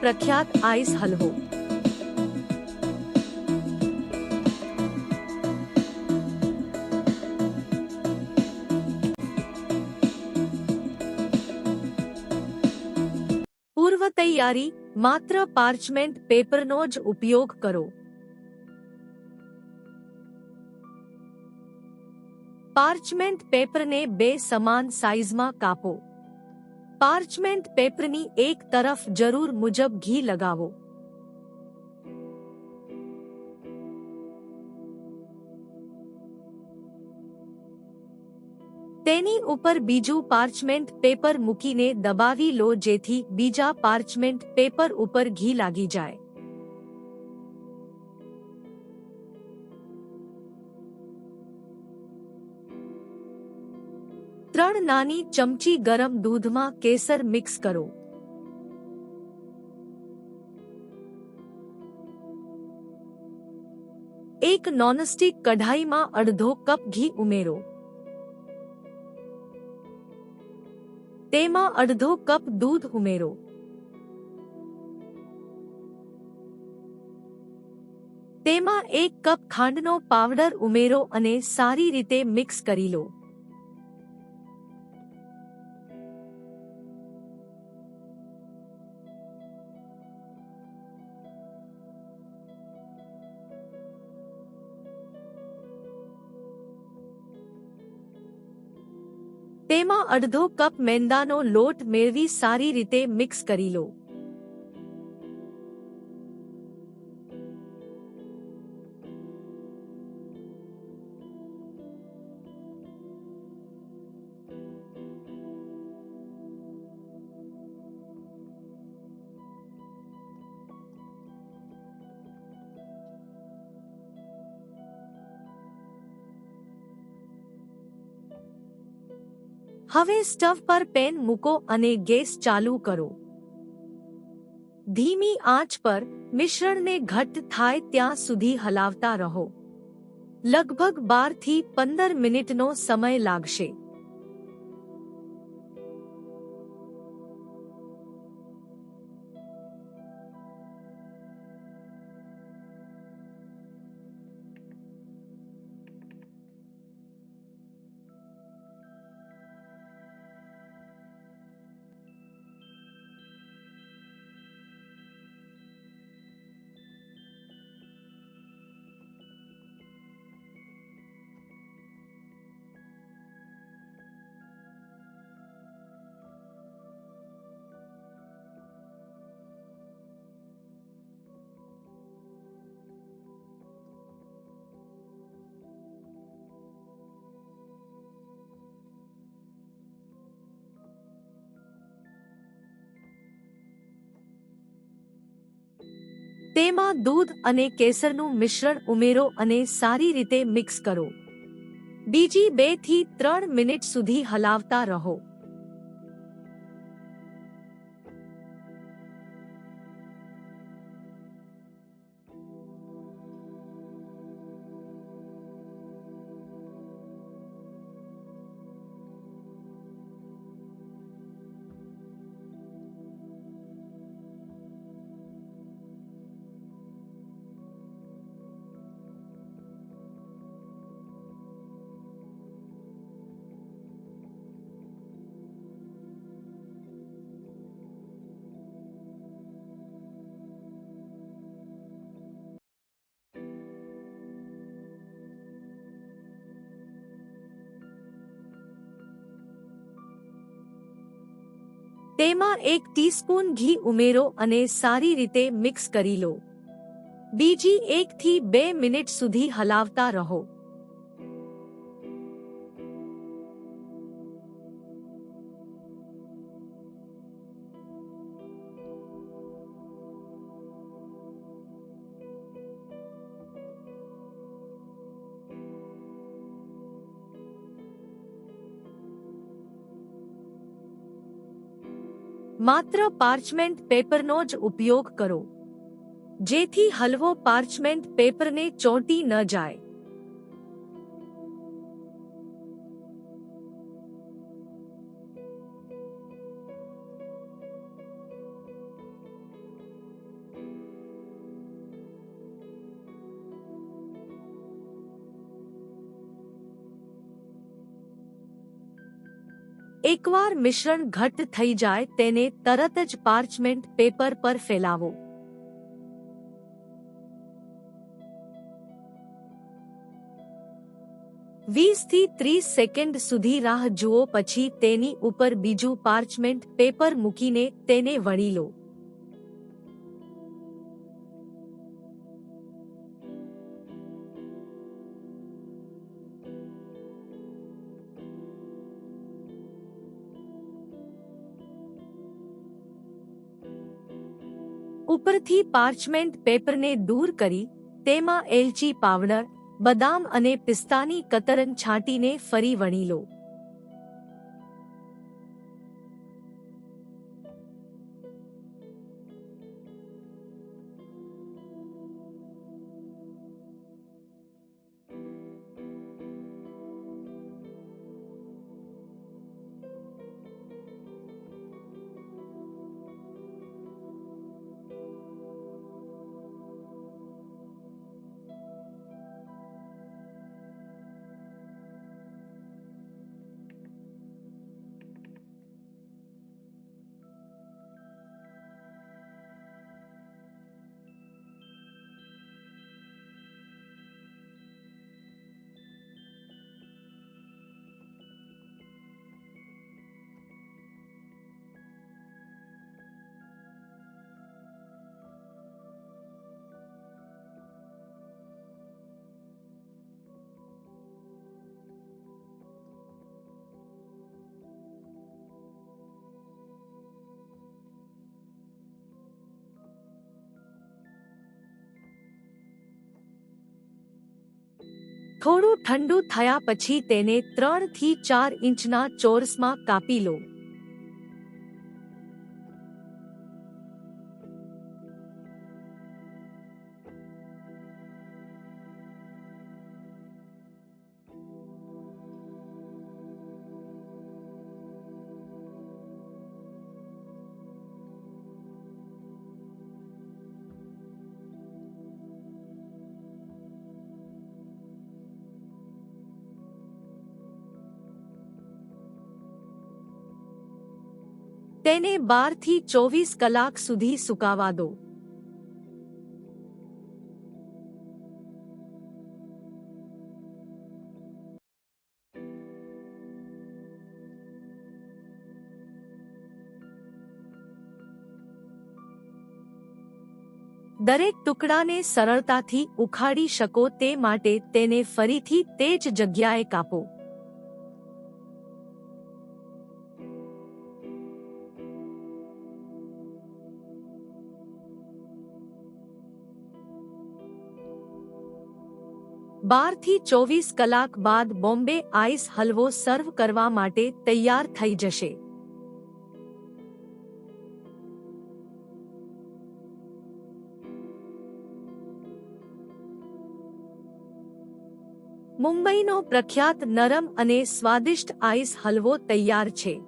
પ્રખ્યાત આઈસ હલવો પૂર્વ તૈયારી માત્ર પાર્ચમેન્ટ પેપરનો જ ઉપયોગ કરો પાર્ચમેન્ટ પેપરને બે સમાન સાઇઝમાં કાપો પાર્ચમેન્ટ પેપરની એક તરફ જરૂર મુજબ ઘી લગાવો તેની ઉપર બીજું પાર્ચમેન્ટ પેપર મૂકીને દબાવી લો જેથી બીજા પાર્ચમેન્ટ પેપર ઉપર ઘી લાગી જાય ત્રણ નાની ચમચી ગરમ દૂધમાં કેસર મિક્સ કરો. એક નોનસ્ટિક કઢાઈમાં અડધો કપ ઘી ઉમેરો. તેમાં અડધો કપ દૂધ ઉમેરો. તેમાં એક કપ ખાંડનો પાવડર ઉમેરો અને સારી રીતે મિક્સ કરી લો. તેમાં અડધો કપ મેંદાનો લોટ મેળવી સારી રીતે મિક્સ કરી લો. હવે સ્ટવ પર પેન મૂકો અને ગેસ ચાલુ કરો. ધીમી આંચ પર મિશ્રણને ઘટ્ટ થાય ત્યાં સુધી હલાવતા રહો. લગભગ બારથી પંદર મિનિટનો સમય લાગશે. તેમાં દૂધ અને કેસરનું મિશ્રણ ઉમેરો અને સારી રીતે મિક્સ કરો. બીજી બેથી ત્રણ મિનિટ સુધી હલાવતા રહો. તેમાં એક ટીસ્પૂન ઘી ઉમેરો અને સારી રીતે મિક્સ કરી લો. બીજી એક થી બે મિનિટ સુધી હલાવતા રહો. માત્ર પાર્ચમેન્ટ પેપરનો જ ઉપયોગ કરો. જેથી હલવો પાર્ચમેન્ટ પેપરને ચોંટી ન જાય. એકવાર મિશ્રણ ઘટ્ટ થઈ જાય તેને તરત જ પાર્ચમેન્ટ પેપર પર ફેલાવો. વીસથી ત્રીસ સેકન્ડ સુધી રાહ જુઓ, પછી તેની ઉપર બીજું પાર્ચમેન્ટ પેપર મૂકીને તેને વણી લો. ઉપરથી પાર્ચમેન્ટ પેપરને દૂર કરી, તેમાં એલચી પાવડર, બદામ અને પિસ્તાની કતરન છાંટીને ફરી વણી લો. થોડું ઠંડુ થયા પછી તેને ત્રણથી ચાર ઇંચના ચોરસમાં કાપી લો. તેને બારથી ચોવીસ કલાક સુધી સુકાવા દો. દરેક ટુકડાને સરળતાથી ઉખાડી શકો તે માટે તેને ફરીથી તે જ જગ્યાએ કાપો. બારથી ચોવીસ કલાક બાદ બોમ્બે આઈસ હલવો સર્વ કરવા માટે તૈયાર થઈ જશે. મુંબઈનો પ્રખ્યાત નરમ અને સ્વાદિષ્ટ આઈસ હલવો તૈયાર છે.